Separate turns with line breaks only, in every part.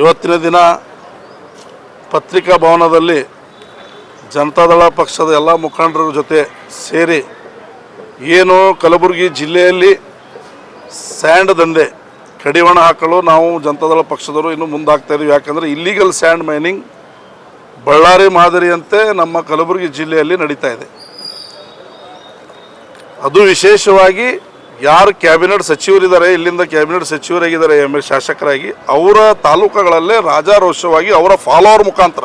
ಇವತ್ತಿನ ದಿನ ಪತ್ರಿಕಾ ಭವನದಲ್ಲಿ ಜನತಾದಳ ಪಕ್ಷದ ಎಲ್ಲ ಮುಖಂಡರ ಜೊತೆ ಸೇರಿ ಏನು ಕಲಬುರಗಿ ಜಿಲ್ಲೆಯಲ್ಲಿ ಸ್ಯಾಂಡ್ ದಂಧೆ, ಕಡಿವಾಣ ಹಾಕಲು ನಾವು ಜನತಾದಳ ಪಕ್ಷದವರು ಇನ್ನು ಮುಂದಾಗ್ತಾ ಇದೀವಿ ಯಾಕಂದರೆ ಇಲ್ಲಿಗಲ್ ಸ್ಯಾಂಡ್ ಮೈನಿಂಗ್ ಬಳ್ಳಾರಿ ಮಾದರಿಯಂತೆ ನಮ್ಮ ಕಲಬುರಗಿ ಜಿಲ್ಲೆಯಲ್ಲಿ ನಡೀತಾ ಇದೆ. ಅದು ವಿಶೇಷವಾಗಿ ಯಾರು ಕ್ಯಾಬಿನೆಟ್ ಸಚಿವರಿದ್ದಾರೆ, ಇಲ್ಲಿಂದ ಕ್ಯಾಬಿನೆಟ್ ಸಚಿವರಾಗಿದ್ದಾರೆ ಎಂ ಎಲ್ ಶಾಸಕರಾಗಿ, ಅವರ ತಾಲೂಕುಗಳಲ್ಲೇ ರಾಜಾರೋಷವಾಗಿ ಅವರ ಫಾಲೋವರ್ ಮುಖಾಂತರ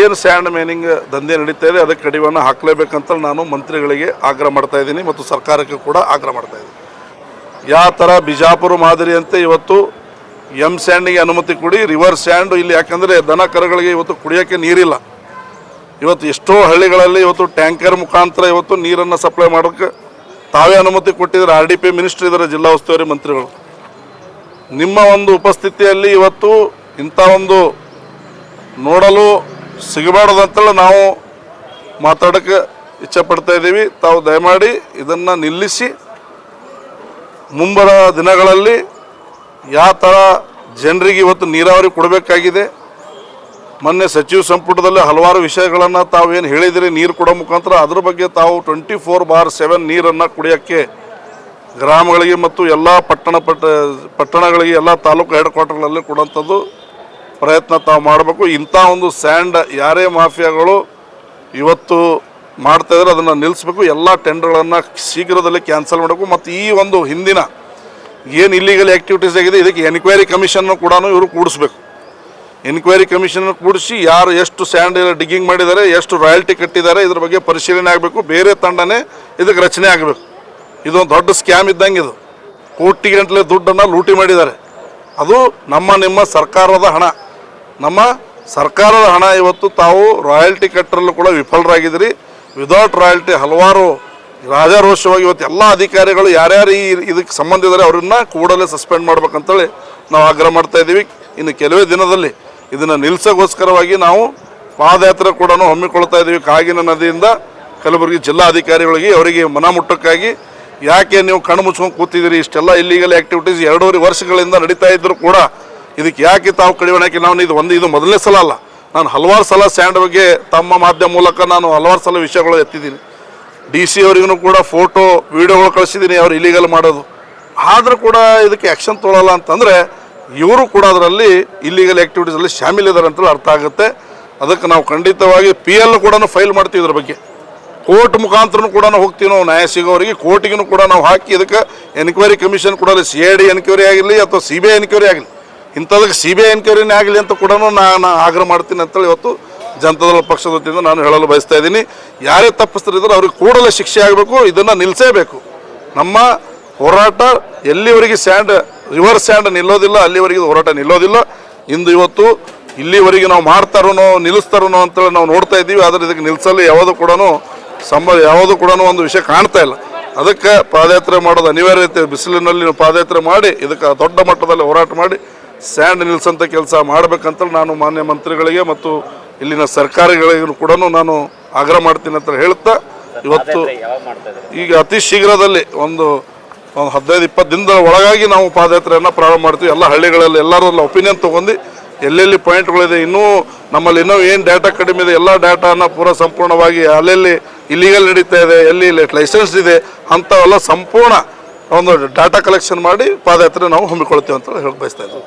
ಏನು ಸ್ಯಾಂಡ್ ಮೇನಿಂಗ್ ದಂಧೆ ನಡೀತಾ ಇದೆ, ಅದಕ್ಕೆ ಕಡಿವನ್ನು ಹಾಕಲೇಬೇಕಂತ ನಾನು ಮಂತ್ರಿಗಳಿಗೆ ಆಗ್ರಹ ಮಾಡ್ತಾ ಇದ್ದೀನಿ ಮತ್ತು ಸರ್ಕಾರಕ್ಕೆ ಕೂಡ ಆಗ್ರಹ ಮಾಡ್ತಾ ಇದ್ದೀನಿ. ಯಾವ ಥರ ಬಿಜಾಪುರ ಮಾದರಿಯಂತೆ ಇವತ್ತು ಎಂ ಸ್ಯಾಂಡಿಗೆ ಅನುಮತಿ ಕೊಡಿ, ರಿವರ್ ಸ್ಯಾಂಡ್ ಇಲ್ಲಿ ಯಾಕಂದರೆ ದನ ಕರುಗಳಿಗೆ ಇವತ್ತು ಕುಡಿಯೋಕ್ಕೆ ನೀರಿಲ್ಲ. ಇವತ್ತು ಎಷ್ಟೋ ಹಳ್ಳಿಗಳಲ್ಲಿ ಇವತ್ತು ಟ್ಯಾಂಕರ್ ಮುಖಾಂತರ ಇವತ್ತು ನೀರನ್ನು ಸಪ್ಲೈ ಮಾಡೋಕ್ಕೆ ತಾವೇ ಅನುಮತಿ ಕೊಟ್ಟಿದ್ದಾರೆ ಆರ್ ಡಿ ಪಿ ಮಿನಿಸ್ಟರ್ ಇದ್ದಾರೆ ಜಿಲ್ಲಾ ಉಸ್ತುವಾರಿ ಮಂತ್ರಿಗಳು. ನಿಮ್ಮ ಒಂದು ಉಪಸ್ಥಿತಿಯಲ್ಲಿ ಇವತ್ತು ಇಂಥ ಒಂದು ನೋಡಲು ಸಿಗಬಾರ್ದಂತೇಳಿ ನಾವು ಮಾತಾಡೋಕ್ಕೆ ಇಚ್ಛೆಪಡ್ತಾ ಇದ್ದೀವಿ. ತಾವು ದಯಮಾಡಿ ಇದನ್ನು ನಿಲ್ಲಿಸಿ ಮುಂಬರ ದಿನಗಳಲ್ಲಿ ಯಾವ ಥರ ಜನರಿಗೆ ಇವತ್ತು ನೀರಾವರಿ ಕೊಡಬೇಕಾಗಿದೆ ಮೊನ್ನೆ ಸಚಿವ ಸಂಪುಟದಲ್ಲಿ ಹಲವಾರು ವಿಷಯಗಳನ್ನು ತಾವೇನು ಹೇಳಿದಿರಿ, ನೀರು ಕೊಡೋ ಮುಖಾಂತರ ಅದ್ರ ಬಗ್ಗೆ ತಾವು ಟ್ವೆಂಟಿ ಫೋರ್ ಬಾರ್ ಸೆವೆನ್ ನೀರನ್ನು ಕುಡಿಯೋಕ್ಕೆ ಗ್ರಾಮಗಳಿಗೆ ಮತ್ತು ಎಲ್ಲ ಪಟ್ಟಣ ಪಟ್ಟ, ಪಟ್ಟಣಗಳಿಗೆ ಎಲ್ಲ ತಾಲೂಕು ಹೆಡ್ ಕ್ವಾರ್ಟರ್ಗಳಲ್ಲಿ ಕೊಡೋಂಥದ್ದು ಪ್ರಯತ್ನ ತಾವು ಮಾಡಬೇಕು. ಇಂಥ ಒಂದು ಸ್ಯಾಂಡ್ ಯಾರೇ ಮಾಫಿಯಾಗಳು ಇವತ್ತು ಮಾಡ್ತಾ ಇದ್ರೆ ಅದನ್ನು ನಿಲ್ಲಿಸ್ಬೇಕು ಎಲ್ಲ ಟೆಂಡರ್ಗಳನ್ನು ಶೀಘ್ರದಲ್ಲಿ ಕ್ಯಾನ್ಸಲ್ ಮಾಡಬೇಕು. ಮತ್ತು ಈ ಒಂದು ಹಿಂದಿನ ಏನು ಇಲ್ಲಿಗಲ್ ಆ್ಯಕ್ಟಿವಿಟೀಸ್ ಆಗಿದೆ, ಇದಕ್ಕೆ ಎನ್ಕ್ವೈರಿ ಕಮಿಷನ್ನು ಕೂಡ ಇವರು ಕೂಡಿಸ್ಬೇಕು. ಎನ್ಕ್ವೈರಿ ಕಮಿಷನ್ ಕೂಡಿಸಿ ಯಾರು ಎಷ್ಟು ಸ್ಯಾಂಡ್ ಡಿಗ್ಗಿಂಗ್ ಮಾಡಿದ್ದಾರೆ, ಎಷ್ಟು ರಾಯಲ್ಟಿ ಕಟ್ಟಿದ್ದಾರೆ, ಇದ್ರ ಬಗ್ಗೆ ಪರಿಶೀಲನೆ ಆಗಬೇಕು. ಬೇರೆ ತಂಡನೇ ಇದಕ್ಕೆ ರಚನೆ ಆಗಬೇಕು. ಇದೊಂದು ದೊಡ್ಡ ಸ್ಕ್ಯಾಮ್ ಇದ್ದಂಗೆ ಇದು. ಕೋಟಿ ಗಂಟಲೆ ದುಡ್ಡನ್ನು ಲೂಟಿ ಮಾಡಿದ್ದಾರೆ. ಅದು ನಮ್ಮ ನಿಮ್ಮ ಸರ್ಕಾರದ ಹಣ. ನಮ್ಮ ಸರ್ಕಾರದ ಹಣ ಇವತ್ತು ತಾವು ರಾಯಲ್ಟಿ ಕಟ್ಟರಲ್ಲೂ ಕೂಡ ವಿಫಲರಾಗಿದ್ದೀರಿ. ವಿದೌಟ್ ರಾಯಲ್ಟಿ ಹಲವಾರು ರಾಜಾರೋಷವಾಗಿ ಇವತ್ತು ಎಲ್ಲ ಅಧಿಕಾರಿಗಳು ಯಾರ್ಯಾರು ಈ ಇದಕ್ಕೆ ಸಂಬಂಧ ಇದ್ದಾರೆ, ಅವರನ್ನ ಕೂಡಲೇ ಸಸ್ಪೆಂಡ್ ಮಾಡ್ಬೇಕಂತೇಳಿ ನಾವು ಆಗ್ರಹ ಮಾಡ್ತಾ ಇದ್ದೀವಿ. ಇನ್ನು ಕೆಲವೇ ದಿನದಲ್ಲಿ ಇದನ್ನು ನಿಲ್ಲಿಸೋಕ್ಕೋಸ್ಕರವಾಗಿ ನಾವು ಪಾದಯಾತ್ರೆ ಕೂಡ ಹಮ್ಮಿಕೊಳ್ತಾ ಇದ್ದೀವಿ. ಕಾಗಿನ ನದಿಯಿಂದ ಕಲಬುರಗಿ ಜಿಲ್ಲಾಧಿಕಾರಿಗಳಿಗೆ ಅವರಿಗೆ ಮನಮುಟ್ಟಕ್ಕಾಗಿ. ಯಾಕೆ ನೀವು ಕಣ್ಣು ಮುಚ್ಕೊಂಡು ಕೂತಿದ್ದೀರಿ? ಇಷ್ಟೆಲ್ಲ ಇಲ್ಲಿಗಲ್ ಆ್ಯಕ್ಟಿವಿಟೀಸ್ ಎರಡೂವರೆ ವರ್ಷಗಳಿಂದ ನಡೀತಾ ಇದ್ದರೂ ಕೂಡ ಇದಕ್ಕೆ ಯಾಕೆ ತಾವು ಕಡಿವಾಣಕ್ಕೆ ನಾನು ಇದು ಒಂದು, ಇದು ಮೊದಲನೇ ಸಲ ಅಲ್ಲ. ನಾನು ಹಲವಾರು ಸಲ ಸ್ಯಾಂಡ್ ಬಗ್ಗೆ ತಮ್ಮ ಮಾಧ್ಯಮ ಮೂಲಕ ನಾನು ಹಲವಾರು ಸಲ ವಿಷಯಗಳು ಎತ್ತಿದ್ದೀನಿ. ಡಿ ಸಿ ಅವರಿಗೂ ಕೂಡ ಫೋಟೋ, ವೀಡಿಯೋಗಳು ಕಳಿಸಿದ್ದೀನಿ ಅವ್ರು ಇಲಿಗಲ್ ಮಾಡೋದು. ಆದರೂ ಕೂಡ ಇದಕ್ಕೆ ಆ್ಯಕ್ಷನ್ ತೊಗೊಳ್ಳಲ್ಲ ಅಂತಂದರೆ ಇವರು ಕೂಡ ಅದರಲ್ಲಿ ಇಲ್ಲಿಗಲ್ ಆ್ಯಕ್ಟಿವಿಟೀಸಲ್ಲಿ ಶಾಮೀಲಿದ್ದಾರೆ ಅಂತೇಳಿ ಅರ್ಥ ಆಗುತ್ತೆ. ಅದಕ್ಕೆ ನಾವು ಖಂಡಿತವಾಗಿ ಪಿ ಎಲ್ ಕೂಡ ಫೈಲ್ ಮಾಡ್ತೀವಿ ಇದ್ರ ಬಗ್ಗೆ. ಕೋರ್ಟ್ ಮುಖಾಂತರ ಕೂಡ ಹೋಗ್ತೀವಿ ನಾವು, ನ್ಯಾಯ ಸಿಗೋರಿಗೆ ಕೋರ್ಟಿಗೂ ಕೂಡ ನಾವು ಹಾಕಿ ಇದಕ್ಕೆ ಎನ್ಕ್ವೈರಿ ಕಮಿಷನ್ ಕೂಡ ಸಿ ಐ ಡಿ ಎನ್ಕ್ವೈರಿ ಆಗಲಿ ಅಥವಾ ಸಿ ಬಿ ಐ ಎನ್ಕ್ವೈರಿ ಆಗಲಿ ಇಂಥದಕ್ಕೆ ಸಿ ಬಿ ಐ ಎನ್ಕ್ವೈರಿನೇ ಆಗಲಿ ಅಂತ ಕೂಡ ನಾನು ಆಗ್ರಹ ಮಾಡ್ತೀನಿ ಅಂತೇಳಿ ಇವತ್ತು ಜನತಾದಳ ಪಕ್ಷದ ವತಿಯಿಂದ ನಾನು ಹೇಳಲು ಬಯಸ್ತಾ ಇದ್ದೀನಿ. ಯಾರೇ ತಪ್ಪಿಸ್ತಾರಿದ್ರು ಅವ್ರಿಗೆ ಕೂಡಲೇ ಶಿಕ್ಷೆ ಆಗಬೇಕು, ಇದನ್ನು ನಿಲ್ಲಿಸೇಬೇಕು ನಮ್ಮ ಹೋರಾಟ ಎಲ್ಲಿವರೆಗೆ ಸ್ಯಾಂಡ್ ರಿವರ್ ಸ್ಯಾಂಡ್ ನಿಲ್ಲೋದಿಲ್ಲ ಅಲ್ಲಿವರೆಗೆ ಹೋರಾಟ ನಿಲ್ಲೋದಿಲ್ಲ. ಇಂದು ಇವತ್ತು ಇಲ್ಲಿವರೆಗೆ ನಾವು ಮಾಡ್ತಾರೋ ನಿಲ್ಲಿಸ್ತಾರೋ ಅಂತೇಳಿ ನಾವು ನೋಡ್ತಾ ಇದ್ದೀವಿ ಆದರೆ ಇದಕ್ಕೆ ನಿಲ್ಲಿಸಲು ಯಾವುದು ಕೂಡ ಸಂಬ ಯಾವುದು ಕೂಡ ಒಂದು ವಿಷಯ ಕಾಣ್ತಾ ಇಲ್ಲ. ಅದಕ್ಕೆ ಪಾದಯಾತ್ರೆ ಮಾಡೋದು ಅನಿವಾರ್ಯತೆ ಬಿಸಿಲಿನಲ್ಲಿ ಪಾದಯಾತ್ರೆ ಮಾಡಿ ಇದಕ್ಕೆ ದೊಡ್ಡ ಮಟ್ಟದಲ್ಲಿ ಹೋರಾಟ ಮಾಡಿ ಸ್ಯಾಂಡ್ ನಿಲ್ಲಿಸೋಂಥ ಕೆಲಸ ಮಾಡಬೇಕಂತ ನಾನು ಮಾನ್ಯ ಮಂತ್ರಿಗಳಿಗೆ ಮತ್ತು ಇಲ್ಲಿನ ಸರ್ಕಾರಗಳಿಗೂ ಕೂಡ ನಾನು ಆಗ್ರಹ ಮಾಡ್ತೀನಿ ಅಂತ ಹೇಳ್ತಾ ಇವತ್ತು ಈಗ ಅತಿ ಶೀಘ್ರದಲ್ಲಿ ಒಂದು ಒಂದು ಹದಿನೈದು, ಇಪ್ಪತ್ತು ದಿನದ ಒಳಗಾಗಿ ನಾವು ಪಾದಯಾತ್ರೆಯನ್ನು ಪ್ರಾರಂಭ ಮಾಡ್ತೀವಿ. ಎಲ್ಲ ಹಳ್ಳಿಗಳಲ್ಲಿ ಎಲ್ಲರಲ್ಲ ಒಪಿನಿಯನ್ ತೊಗೊಂಡು ಎಲ್ಲೆಲ್ಲಿ ಪಾಯಿಂಟ್ಗಳಿದೆ ಇನ್ನೂ ನಮ್ಮಲ್ಲಿ ಇನ್ನೂ ಏನು ಡೇಟಾ ಕಡಿಮೆ ಇದೆ, ಎಲ್ಲ ಡೇಟಾನ ಪೂರ ಸಂಪೂರ್ಣವಾಗಿ ಅಲ್ಲೆಲ್ಲಿ ಇಲ್ಲಿಗಲ್ ನಡೀತಾ ಇದೆ, ಎಲ್ಲಿ ಲೈಸೆನ್ಸ್ ಇದೆ ಅಂಥವೆಲ್ಲ ಸಂಪೂರ್ಣ ಒಂದು ಡಾಟಾ ಕಲೆಕ್ಷನ್ ಮಾಡಿ ಪಾದಯಾತ್ರೆ ನಾವು ಹಮ್ಮಿಕೊಳ್ತೀವಿ ಅಂತ ಹೇಳಿ ಬಯಸ್ತಾ ಇದ್ದೀವಿ.